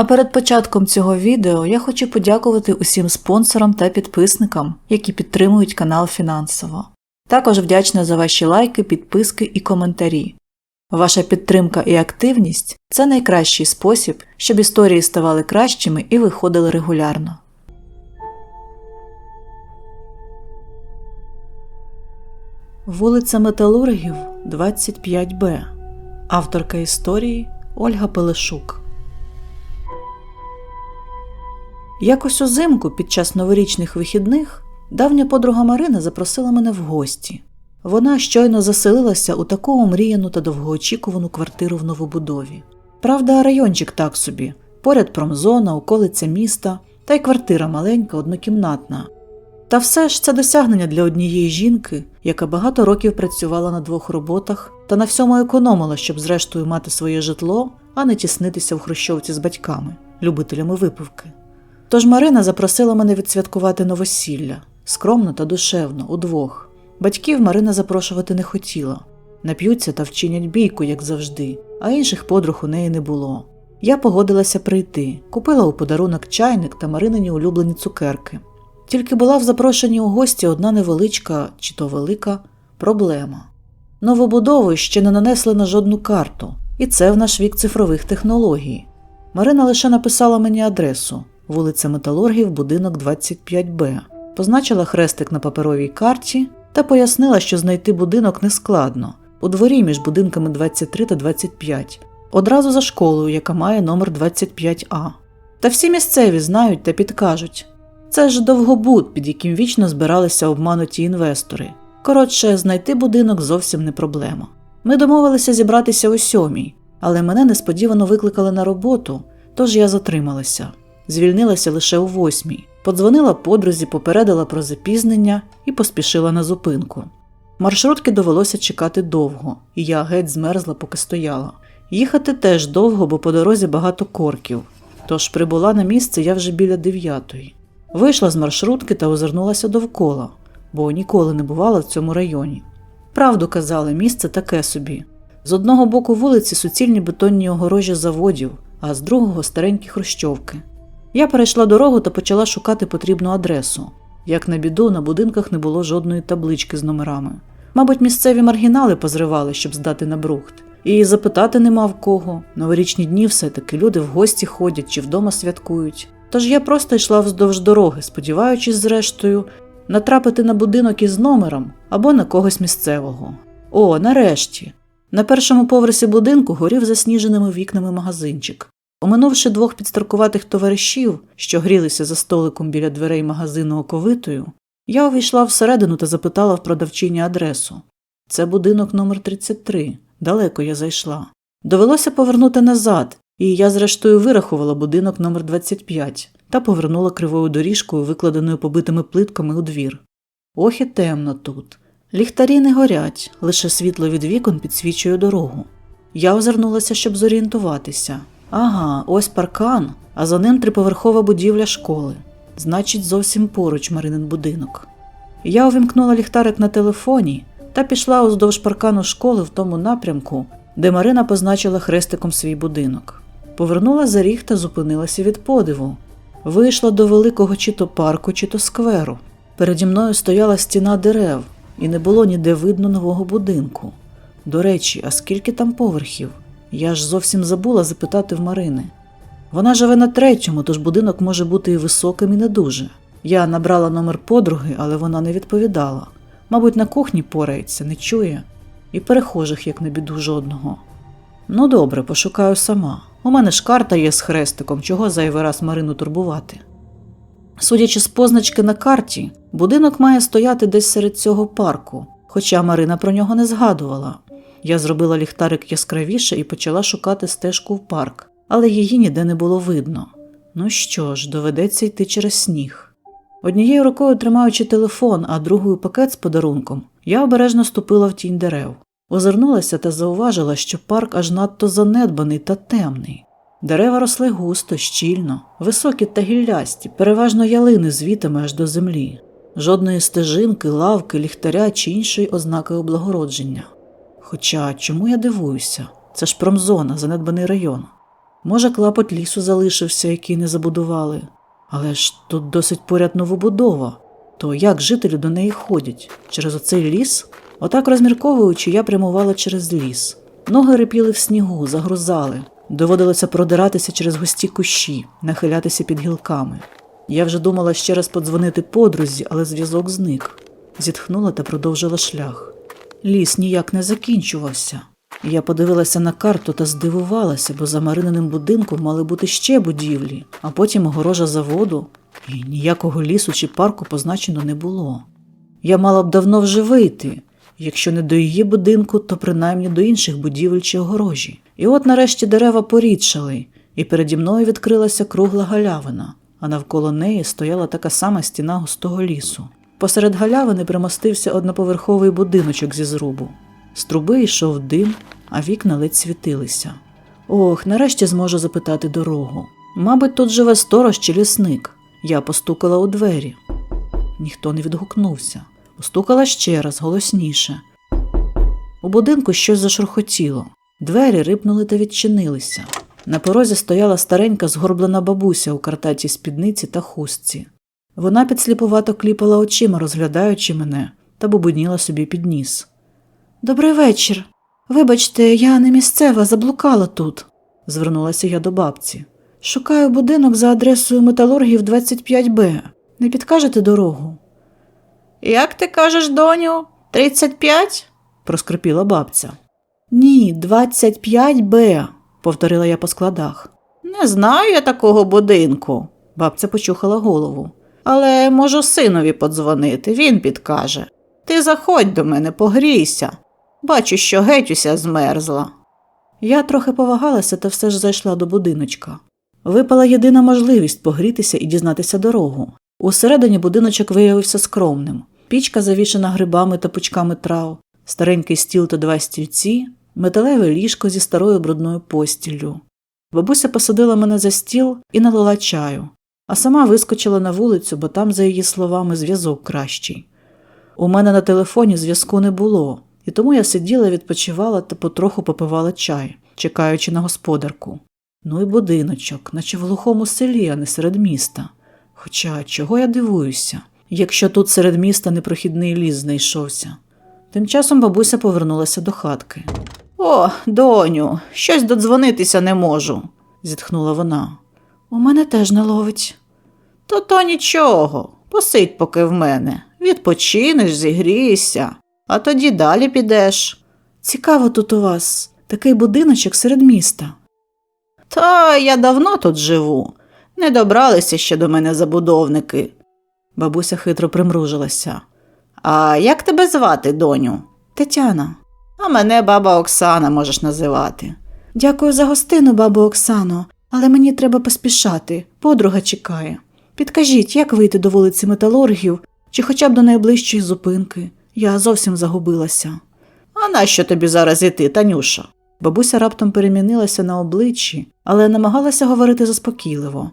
А перед початком цього відео я хочу подякувати усім спонсорам та підписникам, які підтримують канал фінансово. Також вдячна за ваші лайки, підписки і коментарі. Ваша підтримка і активність це найкращий спосіб, щоб історії ставали кращими і виходили регулярно. Вулиця Металургів, 25Б. Авторка історії Ольга Пелешук. Якось узимку під час новорічних вихідних давня подруга Марина запросила мене в гості. Вона щойно заселилася у таку омріяну та довгоочікувану квартиру в новобудові. Правда, райончик так собі, поряд промзона, околиця міста, та й квартира маленька, однокімнатна. Та все ж це досягнення для однієї жінки, яка багато років працювала на двох роботах та на всьому економила, щоб зрештою мати своє житло, а не тіснитися в хрущовці з батьками, любителями випивки. Тож Марина запросила мене відсвяткувати новосілля скромно та душевно, удвох. Батьків Марина запрошувати не хотіла. Нап'ються та вчинять бійку, як завжди, а інших подруг у неї не було. Я погодилася прийти, купила у подарунок чайник та Маринині улюблені цукерки. Тільки була в запрошенні у гості одна невеличка чи то велика проблема. Новобудову ще не нанесли на жодну карту, і це в наш вік цифрових технологій. Марина лише написала мені адресу вулиця Металургів, будинок 25Б, позначила хрестик на паперовій карті та пояснила, що знайти будинок нескладно у дворі між будинками 23 та 25, одразу за школою, яка має номер 25А. Та всі місцеві знають та підкажуть. Це ж довгобуд, під яким вічно збиралися обмануті інвестори. Коротше, знайти будинок зовсім не проблема. Ми домовилися зібратися о сьомій, але мене несподівано викликали на роботу, тож я затрималася. Звільнилася лише о восьмій, подзвонила подрузі, попередила про запізнення і поспішила на зупинку. Маршрутки довелося чекати довго, і я геть змерзла, поки стояла. Їхати теж довго, бо по дорозі багато корків. Тож прибула на місце я вже біля дев'ятої. Вийшла з маршрутки та озирнулася довкола, бо ніколи не бувала в цьому районі. Правду казали, місце таке собі. З одного боку вулиці суцільні бетонні огорожі заводів, а з другого старенькі хрущовки. Я перейшла дорогу та почала шукати потрібну адресу. Як на біду, на будинках не було жодної таблички з номерами. Мабуть, місцеві маргінали позривали, щоб здати на брухт. І запитати нема в кого. Новорічні дні все-таки люди в гості ходять чи вдома святкують. Тож я просто йшла вздовж дороги, сподіваючись, зрештою, натрапити на будинок із номером або на когось місцевого. О, нарешті! На першому поверсі будинку горів засніженими вікнами магазинчик. Оминувши двох підстаркуватих товаришів, що грілися за столиком біля дверей магазину оковитою, я увійшла всередину та запитала в продавчині адресу. Це будинок номер 33 далеко я зайшла. Довелося повернути назад, і я, зрештою, вирахувала будинок номер 25 та повернула кривою доріжкою, викладеною побитими плитками у двір. Ох і темно тут. Ліхтарі не горять, лише світло від вікон підсвічує дорогу. Я озирнулася, щоб зорієнтуватися. Ага, ось паркан, а за ним триповерхова будівля школи. Значить, зовсім поруч Маринин будинок. Я увімкнула ліхтарик на телефоні та пішла уздовж паркану школи в тому напрямку, де Марина позначила хрестиком свій будинок. Повернула за ріг та зупинилася від подиву. Вийшла до великого чи то парку, чи то скверу. Переді мною стояла стіна дерев, і не було ніде видно нового будинку. До речі, а скільки там поверхів? Я ж зовсім забула запитати в Марини. Вона живе на третьому, тож будинок може бути і високим, і не дуже. Я набрала номер подруги, але вона не відповідала. Мабуть, на кухні порається, не чує, і перехожих, як на біду, жодного. Ну добре, пошукаю сама. У мене ж карта є з хрестиком, чого зайвий раз Марину турбувати. Судячи з позначки на карті, будинок має стояти десь серед цього парку, хоча Марина про нього не згадувала. Я зробила ліхтарик яскравіше і почала шукати стежку в парк, але її ніде не було видно. Ну що ж, доведеться йти через сніг. Однією рукою тримаючи телефон, а другою пакет з подарунком, я обережно ступила в тінь дерев. Озирнулася та зауважила, що парк аж надто занедбаний та темний. Дерева росли густо, щільно, високі та гіллясті, переважно ялини з вітами аж до землі, жодної стежинки, лавки, ліхтаря чи іншої ознаки облагородження. Хоча чому я дивуюся? Це ж промзона, занедбаний район. Може, клапоть лісу залишився, який не забудували. Але ж тут досить поряд новобудова. То як жителі до неї ходять? Через оцей ліс? Отак розмірковуючи, я прямувала через ліс. Ноги рипіли в снігу, загрузали. Доводилося продиратися через густі кущі, нахилятися під гілками. Я вже думала ще раз подзвонити подрузі, але зв'язок зник. Зітхнула та продовжила шлях. Ліс ніяк не закінчувався. Я подивилася на карту та здивувалася, бо за Марининим будинком мали бути ще будівлі, а потім огорожа заводу, і ніякого лісу чи парку позначено не було. Я мала б давно вже вийти, якщо не до її будинку, то принаймні до інших будівель чи огорожі. І от нарешті дерева порідшали, і переді мною відкрилася кругла галявина, а навколо неї стояла така сама стіна густого лісу. Посеред галявини примостився одноповерховий будиночок зі зрубу. З труби йшов дим, а вікна ледь світилися. Ох, нарешті зможу запитати дорогу. Мабуть, тут живе сторож чи лісник. Я постукала у двері. Ніхто не відгукнувся. Постукала ще раз, голосніше. У будинку щось зашурхотіло. Двері рипнули та відчинилися. На порозі стояла старенька згорблена бабуся у картатій спідниці та хустці. Вона підсліпувато кліпала очима, розглядаючи мене, та бубоніла собі під ніс. Добрий вечір. Вибачте, я не місцева, заблукала тут, звернулася я до бабці. Шукаю будинок за адресою металургів 25Б. Не підкажете дорогу? Як ти кажеш, доню, 35? проскрипіла бабця. Ні, 25Б, повторила я по складах. Не знаю я такого будинку, Бабця почухала голову. Але можу синові подзвонити, він підкаже. Ти заходь до мене, погрійся. Бачу, що геть уся змерзла. Я трохи повагалася та все ж зайшла до будиночка. Випала єдина можливість погрітися і дізнатися дорогу. Усередині будиночок виявився скромним. Пічка завішена грибами та пучками трав, старенький стіл та два стільці, металеве ліжко зі старою брудною постіллю. Бабуся посадила мене за стіл і налила чаю, а сама вискочила на вулицю, бо там, за її словами, зв'язок кращий. У мене на телефоні зв'язку не було, і тому я сиділа, відпочивала та потроху попивала чай, чекаючи на господарку. Ну і будиночок, наче в глухому селі, а не серед міста. Хоча чого я дивуюся, якщо тут серед міста непрохідний ліс знайшовся. Тим часом бабуся повернулася до хатки. О, доню, щось додзвонитися не можу, Зітхнула вона. У мене теж не ловить. То то нічого, посидь поки в мене. Відпочинеш, зігрієшся, а тоді далі підеш. Цікаво тут у вас, такий будиночок серед міста. Та я давно тут живу. Не добралися ще до мене забудовники. Бабуся хитро примружилася. А як тебе звати, доню? Тетяна, А мене баба Оксана можеш називати. дякую за гостину, бабо Оксано, але мені треба поспішати. Подруга чекає. Підкажіть, як вийти до вулиці Металургів чи хоча б до найближчої зупинки. Я зовсім загубилася. А нащо тобі зараз іти, Танюша? Бабуся раптом перемінилася на обличчі, але намагалася говорити заспокійливо.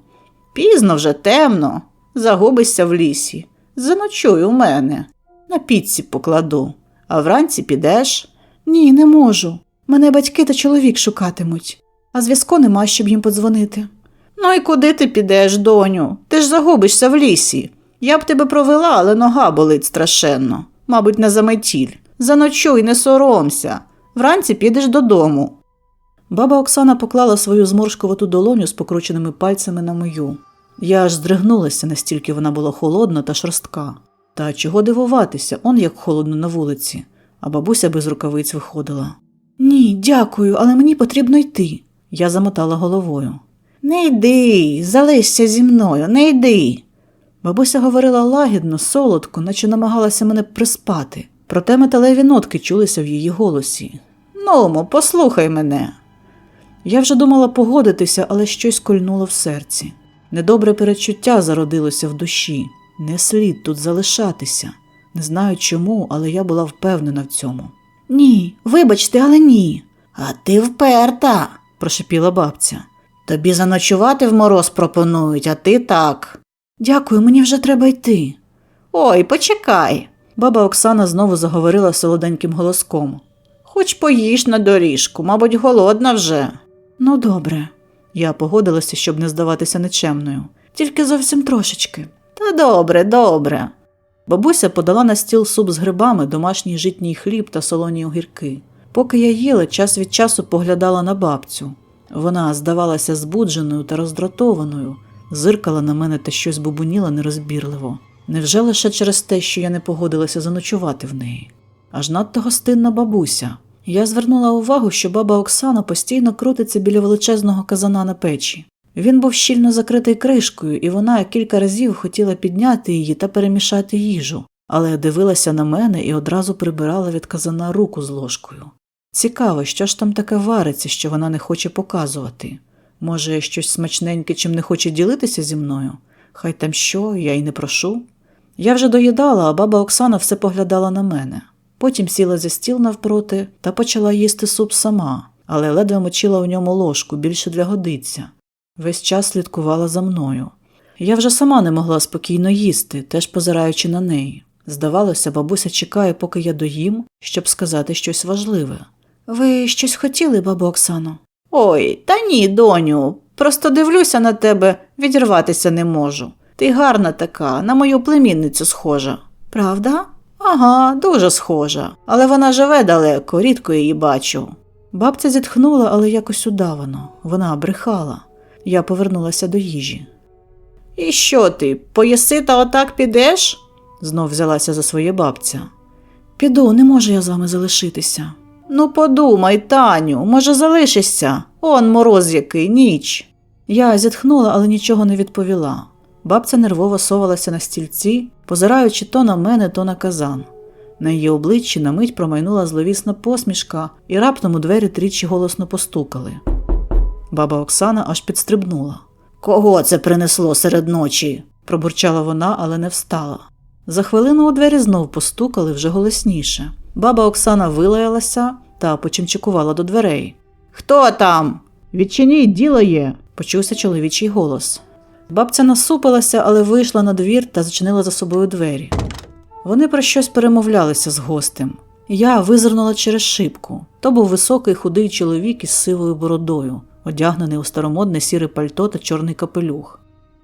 Пізно вже темно. Загубишся в лісі. Заночуй у мене. На піці покладу. А вранці підеш. Ні, не можу. Мене батьки та чоловік шукатимуть, а зв'язку нема, щоб їм подзвонити. Ну і куди ти підеш, доню? Ти ж загубишся в лісі. Я б тебе провела, але нога болить страшенно. Мабуть, на заметіль. Заночуй, не соромся. Вранці підеш додому. Баба Оксана поклала свою зморшкувату долоню з покрученими пальцями на мою. Я аж здригнулася, настільки вона була холодна та шорстка. Та чого дивуватися, он як холодно на вулиці, а бабуся без рукавиць виходила. Ні, дякую, але мені потрібно йти. Я замотала головою. Не йди, залишся зі мною, не йди. Бабуся говорила лагідно, солодко, наче намагалася мене приспати, проте металеві нотки чулися в її голосі. Ному, послухай мене. Я вже думала погодитися, але щось кольнуло в серці. Недобре перечуття зародилося в душі. Не слід тут залишатися. Не знаю чому, але я була впевнена в цьому. Ні, вибачте, але ні, А ти вперта. прошепіла бабця. Тобі заночувати в мороз пропонують, а ти так. Дякую, мені вже треба йти. Ой, почекай. Баба Оксана знову заговорила солоденьким голоском. Хоч поїж на доріжку, мабуть, голодна вже. Ну, добре. Я погодилася, щоб не здаватися нечемною. Тільки зовсім трошечки. Та добре, добре. Бабуся подала на стіл суп з грибами, домашній житній хліб та солоні огірки. Поки я їла, час від часу поглядала на бабцю. Вона здавалася збудженою та роздратованою, зиркала на мене та щось бубоніла нерозбірливо. Невже лише через те, що я не погодилася заночувати в неї? Аж надто гостинна бабуся. Я звернула увагу, що баба Оксана постійно крутиться біля величезного казана на печі. Він був щільно закритий кришкою, і вона кілька разів хотіла підняти її та перемішати їжу, але дивилася на мене і одразу прибирала від казана руку з ложкою. Цікаво, що ж там таке вариться, що вона не хоче показувати. Може, щось смачненьке, чим не хоче ділитися зі мною? Хай там що, я й не прошу. Я вже доїдала, а баба Оксана все поглядала на мене. Потім сіла за стіл навпроти та почала їсти суп сама, але ледве мочила у ньому ложку, більше для годиться. Весь час слідкувала за мною. Я вже сама не могла спокійно їсти, теж позираючи на неї. Здавалося, бабуся чекає, поки я доїм, щоб сказати щось важливе. Ви щось хотіли, бабу Оксано? Ой, та ні, доню. Просто дивлюся на тебе, відірватися не можу. Ти гарна така, на мою племінницю схожа. Правда? Ага, дуже схожа. Але вона живе далеко, рідко її бачу. Бабця зітхнула, але якось удавано. Вона брехала. Я повернулася до їжі. І що ти, поїси та отак підеш? знов взялася за своє бабця. Піду, не можу я з вами залишитися. Ну, подумай, Таню, може, залишишся? Он мороз який, ніч. Я зітхнула, але нічого не відповіла. Бабця нервово совалася на стільці, позираючи то на мене, то на казан. На її обличчі на мить промайнула зловісна посмішка, і раптом у двері тричі голосно постукали. Баба Оксана аж підстрибнула. Кого це принесло серед ночі? пробурчала вона, але не встала. За хвилину у двері знов постукали вже голосніше. Баба Оксана вилаялася та почимчикувала до дверей. Хто там? Відчиніть, діло є, почувся чоловічий голос. Бабця насупилася, але вийшла на двір та зачинила за собою двері. Вони про щось перемовлялися з гостем. Я визирнула через шибку. То був високий худий чоловік із сивою бородою, одягнений у старомодне сіре пальто та чорний капелюх.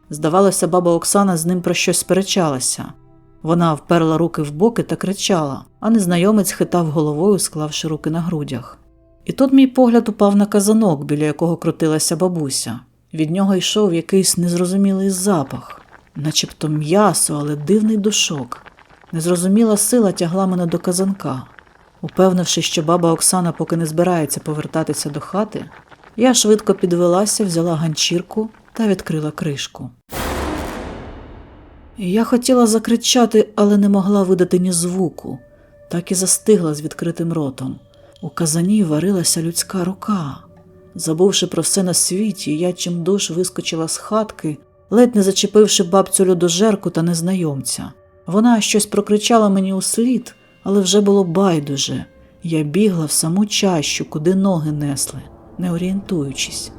Здавалося, баба Оксана з ним про щось сперечалася. Вона вперла руки в боки та кричала, а незнайомець хитав головою, склавши руки на грудях. І тут мій погляд упав на казанок, біля якого крутилася бабуся. Від нього йшов якийсь незрозумілий запах, начебто м'ясо, але дивний душок. Незрозуміла сила тягла мене до казанка. Упевнившись, що баба Оксана поки не збирається повертатися до хати, я швидко підвелася, взяла ганчірку та відкрила кришку. Я хотіла закричати, але не могла видати ні звуку, так і застигла з відкритим ротом. У казані варилася людська рука. Забувши про все на світі, я чимдуж вискочила з хатки, ледь не зачепивши бабцю людожерку та незнайомця. Вона щось прокричала мені у слід, але вже було байдуже. Я бігла в саму чащу, куди ноги несли, не орієнтуючись.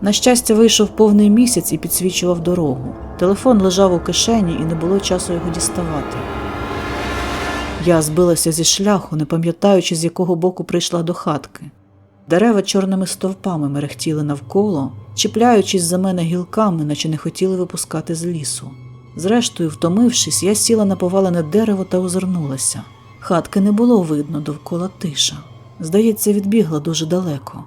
На щастя, вийшов повний місяць і підсвічував дорогу. Телефон лежав у кишені і не було часу його діставати. Я збилася зі шляху, не пам'ятаючи, з якого боку прийшла до хатки. Дерева чорними стовпами мерехтіли навколо, чіпляючись за мене гілками, наче не хотіли випускати з лісу. Зрештою, втомившись, я сіла на повалене дерево та озирнулася. Хатки не було видно довкола тиша. Здається, відбігла дуже далеко.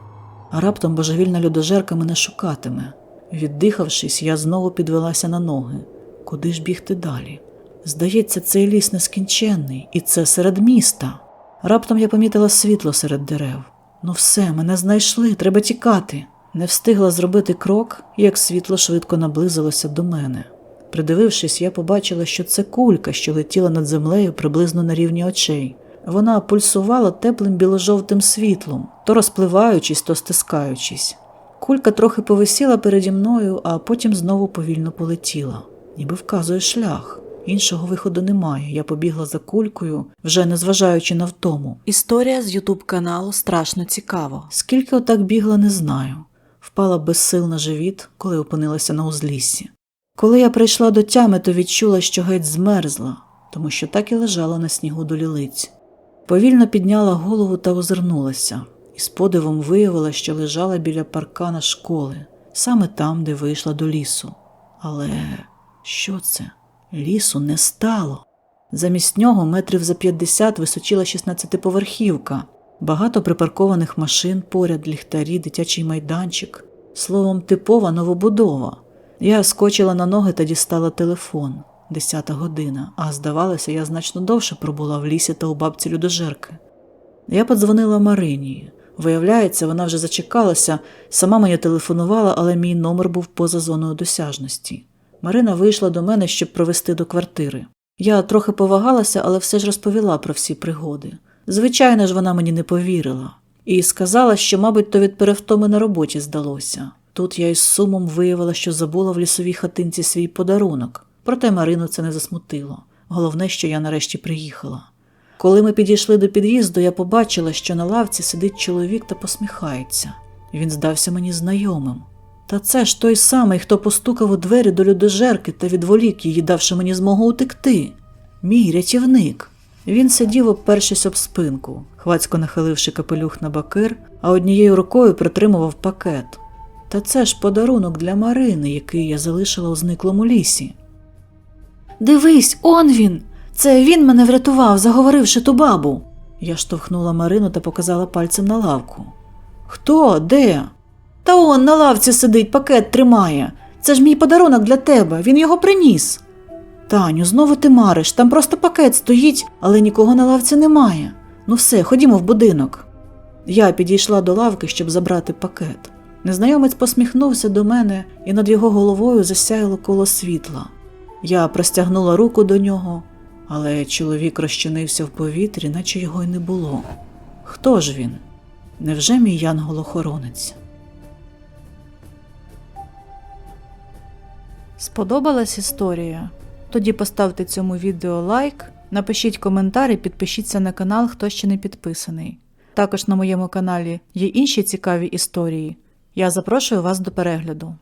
А раптом божевільна людожерка мене шукатиме. Віддихавшись, я знову підвелася на ноги. Куди ж бігти далі? Здається, цей ліс нескінченний, і це серед міста. Раптом я помітила світло серед дерев. Ну все, мене знайшли, треба тікати. Не встигла зробити крок, як світло швидко наблизилося до мене. Придивившись, я побачила, що це кулька, що летіла над землею приблизно на рівні очей. Вона пульсувала теплим біложовтим світлом, то розпливаючись, то стискаючись. Кулька трохи повисіла переді мною, а потім знову повільно полетіла, ніби вказує шлях. Іншого виходу немає. Я побігла за кулькою, вже не зважаючи на втому. Історія з Ютуб каналу страшно цікаво. Скільки отак бігла, не знаю. Впала без сил на живіт, коли опинилася на узліссі. Коли я прийшла до тями, то відчула, що геть змерзла, тому що так і лежала на снігу до лілиць. Повільно підняла голову та озирнулася, і з подивом виявила, що лежала біля паркана школи. саме там, де вийшла до лісу. Але що це? Лісу не стало. Замість нього метрів за 50 височила 16-поверхівка, багато припаркованих машин поряд, ліхтарі, дитячий майданчик. Словом, типова новобудова. Я скочила на ноги та дістала телефон. Десята година, а здавалося, я значно довше пробула в лісі та у бабці людожерки. Я подзвонила Марині. Виявляється, вона вже зачекалася, сама мені телефонувала, але мій номер був поза зоною досяжності. Марина вийшла до мене, щоб провести до квартири. Я трохи повагалася, але все ж розповіла про всі пригоди. Звичайно ж, вона мені не повірила і сказала, що, мабуть, то від перевтоми на роботі здалося. Тут я із сумом виявила, що забула в лісовій хатинці свій подарунок, проте Марину це не засмутило. Головне, що я нарешті приїхала. Коли ми підійшли до під'їзду, я побачила, що на лавці сидить чоловік та посміхається. Він здався мені знайомим. Та це ж той самий, хто постукав у двері до людожерки та відволік її, давши мені змогу утекти. Мій рятівник. Він сидів, обпершись об спинку, хвацько нахиливши капелюх на бакир, а однією рукою притримував пакет. Та це ж подарунок для Марини, який я залишила у зниклому лісі. Дивись, он він. Це він мене врятував, заговоривши ту бабу. Я штовхнула Марину та показала пальцем на лавку. Хто? Де? Та он на лавці сидить, пакет тримає. Це ж мій подарунок для тебе, він його приніс. Таню, знову ти мариш, там просто пакет стоїть, але нікого на лавці немає. Ну все, ходімо в будинок. Я підійшла до лавки, щоб забрати пакет. Незнайомець посміхнувся до мене, і над його головою засяяло коло світла. Я простягнула руку до нього, але чоловік розчинився в повітрі, наче його й не було. Хто ж він? Невже мій янгол-охоронець? Сподобалась історія? Тоді поставте цьому відео лайк, напишіть коментар і підпишіться на канал, хто ще не підписаний. Також на моєму каналі є інші цікаві історії. Я запрошую вас до перегляду.